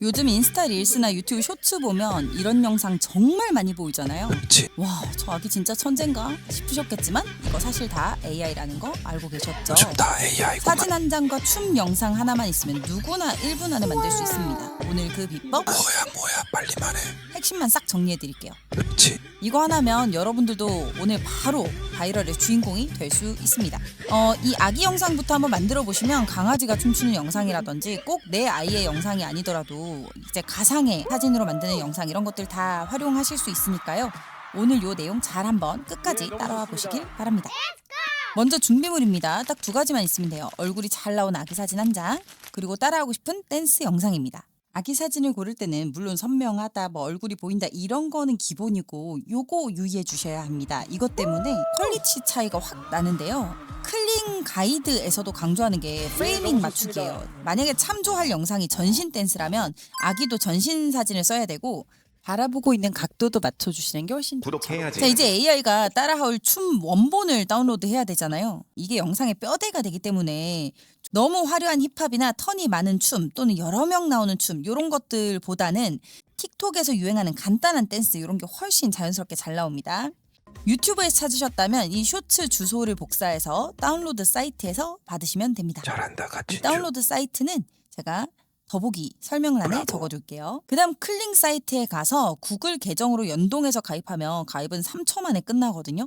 요즘 인스타 릴스나 유튜브 쇼츠 보면 이런 영상 정말 많이 보이잖아요. 그렇지. 와, 저 아기 진짜 천재인가 싶으셨겠지만 이거 사실 다 AI라는 거 알고 계셨죠? 요즘 다 AI구만. 사진 한 장과 춤 영상 하나만 있으면 누구나 1분 안에 만들 수 있습니다. 오늘 그 비법 뭐야 뭐야 빨리 말해. 핵심만 싹 정리해 드릴게요. 그렇지. 이거 하나면 여러분들도 오늘 바로 바이럴의 주인공이 될 수 있습니다. 어, 이 아기 영상부터 한번 만들어 보시면 강아지가 춤추는 영상이라든지 꼭 내 아이의 영상이 아니더라도 이제 가상의 사진으로 만드는 영상 이런 것들 다 활용하실 수 있으니까요. 오늘 요 내용 잘 한번 끝까지 따라와 보시길 바랍니다. 먼저 준비물입니다. 딱 두 가지만 있으면 돼요. 얼굴이 잘 나온 아기 사진 한 장, 그리고 따라하고 싶은 댄스 영상입니다. 아기 사진을 고를 때는 물론 선명하다, 뭐 얼굴이 보인다 이런 거는 기본이고 요거 유의해 주셔야 합니다. 이것 때문에 퀄리티 차이가 확 나는데요. 클링 가이드에서도 강조하는 게 프레이밍 맞추기예요. 만약에 참조할 영상이 전신 댄스라면 아기도 전신 사진을 써야 되고 바라보고 있는 각도도 맞춰주시는 게 훨씬. 구독해야지. 자 이제 AI가 따라할 춤 원본을 다운로드 해야 되잖아요. 이게 영상의 뼈대가 되기 때문에 너무 화려한 힙합이나 턴이 많은 춤 또는 여러 명 나오는 춤 이런 것들보다는 틱톡에서 유행하는 간단한 댄스 이런 게 훨씬 자연스럽게 잘 나옵니다. 유튜브에서 찾으셨다면 이 쇼츠 주소를 복사해서 다운로드 사이트에서 받으시면 됩니다. 잘한다 이 같이. 다운로드 사이트는 제가 더보기 설명란에. 적어둘게요. 그 다음 클링 사이트에 가서 구글 계정으로 연동해서 가입하면 가입은 3초 만에 끝나거든요.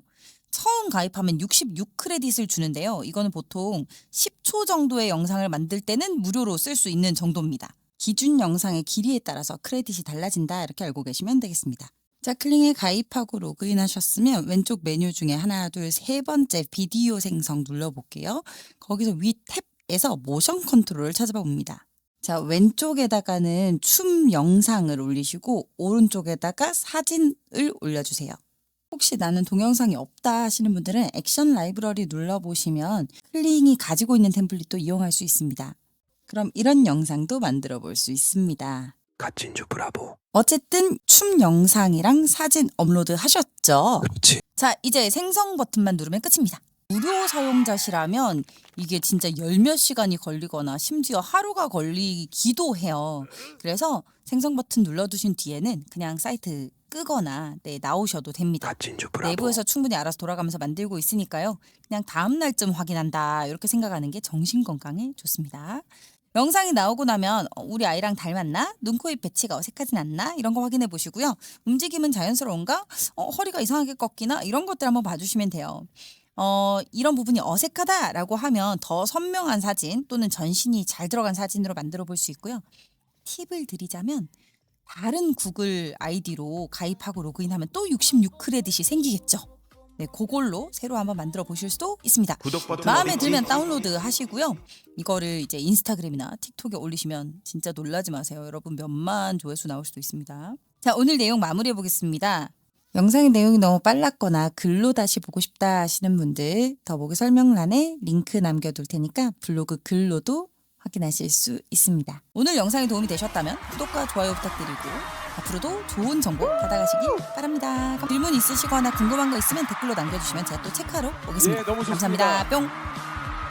처음 가입하면 66크레딧을 주는데요. 이거는 보통 10초 정도의 영상을 만들 때는 무료로 쓸 수 있는 정도입니다. 기준 영상의 길이에 따라서 크레딧이 달라진다 이렇게 알고 계시면 되겠습니다. 자, 클링에 가입하고 로그인 하셨으면 왼쪽 메뉴 중에 하나, 둘, 세 번째 비디오 생성 눌러볼게요. 거기서 위 탭에서 모션 컨트롤을 찾아봐 봅니다. 자, 왼쪽에다가는 춤 영상을 올리시고 오른쪽에다가 사진을 올려주세요. 혹시 나는 동영상이 없다 하시는 분들은 액션 라이브러리 눌러보시면 클링이 가지고 있는 템플릿도 이용할 수 있습니다. 그럼 이런 영상도 만들어 볼 수 있습니다. 갓진주 브라보. 어쨌든 춤 영상이랑 사진 업로드 하셨죠? 그렇지. 자, 이제 생성 버튼만 누르면 끝입니다. 무료 사용자시라면 이게 진짜 열몇 시간이 걸리거나 심지어 하루가 걸리기도 해요. 그래서 생성 버튼 눌러두신 뒤에는 그냥 사이트 끄거나 네, 나오셔도 됩니다. 브라보. 내부에서 충분히 알아서 돌아가면서 만들고 있으니까요. 그냥 다음 날쯤 확인한다 이렇게 생각하는 게 정신 건강에 좋습니다. 영상이 나오고 나면 어, 우리 아이랑 닮았나? 눈, 코, 입 배치가 어색하진 않나? 이런 거 확인해 보시고요. 움직임은 자연스러운가? 어, 허리가 이상하게 꺾이나? 이런 것들 한번 봐주시면 돼요. 어, 이런 부분이 어색하다라고 하면 더 선명한 사진 또는 전신이 잘 들어간 사진으로 만들어 볼 수 있고요. 팁을 드리자면 다른 구글 아이디로 가입하고 로그인하면 또 66크레딧이 생기겠죠. 네, 그걸로 새로 한번 만들어 보실 수도 있습니다. 구독 버튼 마음에 어딨지? 들면 다운로드 하시고요. 이거를 이제 인스타그램이나 틱톡에 올리시면 진짜 놀라지 마세요. 여러분 몇만 조회수 나올 수도 있습니다. 자, 오늘 내용 마무리해 보겠습니다. 영상의 내용이 너무 빨랐거나 글로 다시 보고 싶다 하시는 분들 더보기 설명란에 링크 남겨둘 테니까 블로그 글로도 확인하실 수 있습니다. 오늘 영상이 도움이 되셨다면 구독과 좋아요 부탁드리고 앞으로도 좋은 정보 받아가시길 바랍니다. 질문 있으시거나 궁금한 거 있으면 댓글로 남겨주시면 제가 또 체크하러 오겠습니다. 예, 너무 좋습니다. 감사합니다. 뿅.